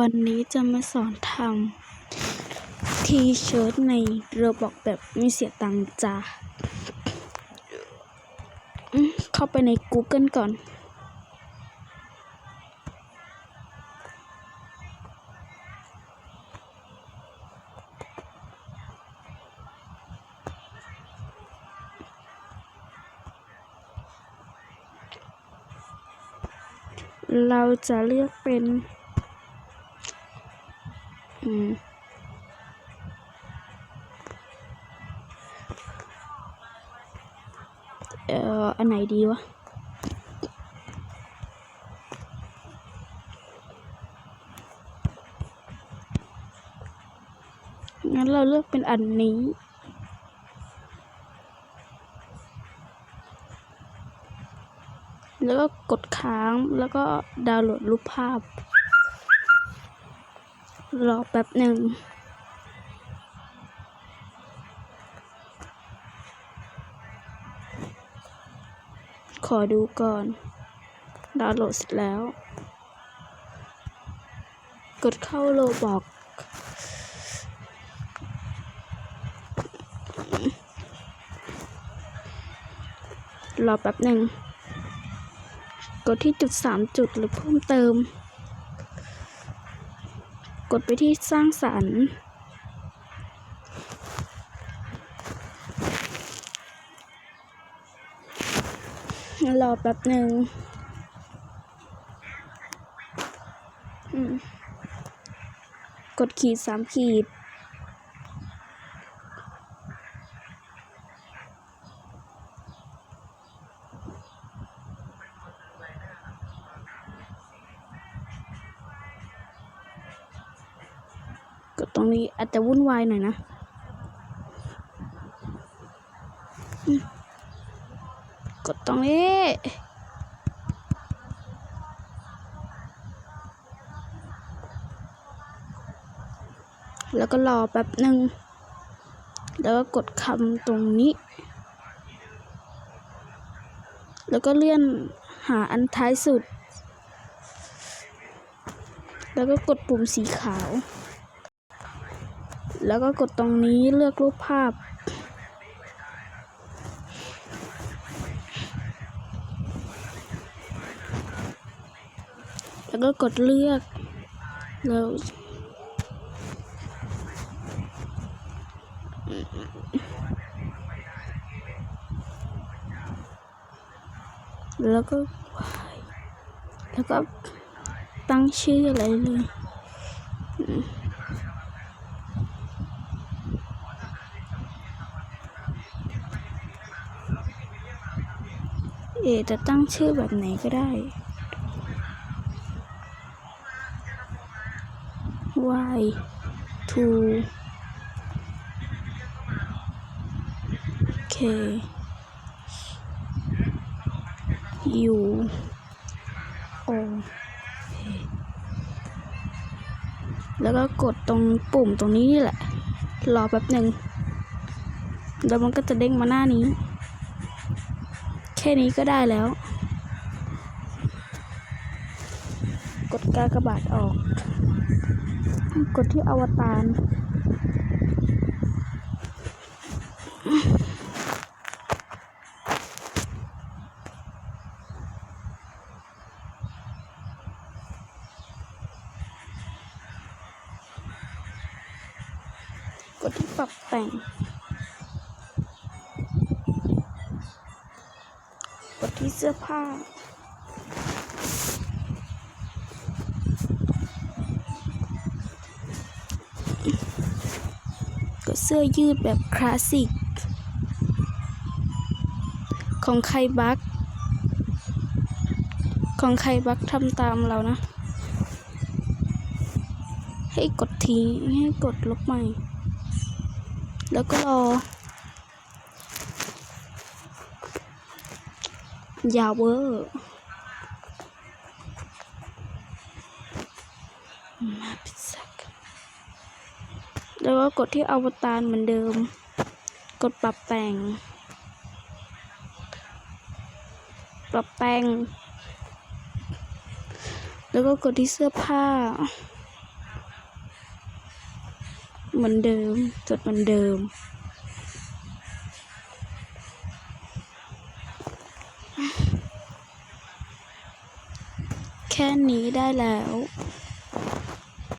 วันนี้จะมาสอนทำทีเชิร์ตในระบบแบบไม่เสียตังค์จ้าเข้าไปใน Google ก่อน เราจะเลือกเป็น อืมเอ่ออันไหนดีวะงั้นเราเลือกเป็นอันนี้ แล้วก็กดค้างแล้วก็ดาวน์โหลดรูปภาพ รอแป๊บหนึ่งขอดูก่อน ดาวน์โหลดเสร็จแล้ว กดเข้าโลบอก รอแป๊บหนึ่ง กดที่จุดสามจุดหรือเพิ่มเติม กดไปที่สร้างสรรค์ รอแป๊บหนึ่งกดขีดสามขีด ดตรงนี้อาจจะวุ่นวายหน่อยนะกดตรงนี้ แล้วก็รอแป๊บหนึ่ง แล้วก็กดคำตรงนี้ แล้วก็เลื่อนหาอันท้ายสุด แล้วก็กดปุ่มสีขาว แล้วก็กดตรงนี้เลือกรูปภาพ แล้วก็กดเลือกแล้วแล้วก็ แล้วก็ตั้งชื่ออะไรเลย เอจะตั้งชื่อแบบไหนก็ได้ y to k u o แล้วก็กดตรงปุ่มตรงนี้นี่แหละ รอแป๊บหนึ่งแล้วมันก็จะเด้งมาหน้านี้ ค่นี้ก็ได้แล้ว กดกากระบาทออก กดที่อวตารกดที่ปรับแต่ง กด ที่เสื้อผ้า ก็เสื้อยืดแบบคลาสสิก ของใครบัก ของใครบักทำตามเรานะ ให้กดทิ้งให้กดลบใหม่ แล้วก็รอ ยาวเวอร์มาพิซักแล้วก็กดที่อวตารเหมือนเดิม กดปรับแต่ง ปรับแต่ง แล้วก็กดที่เสื้อผ้า เหมือนเดิม จดเหมือนเดิม แค่นี้ได้แล้ว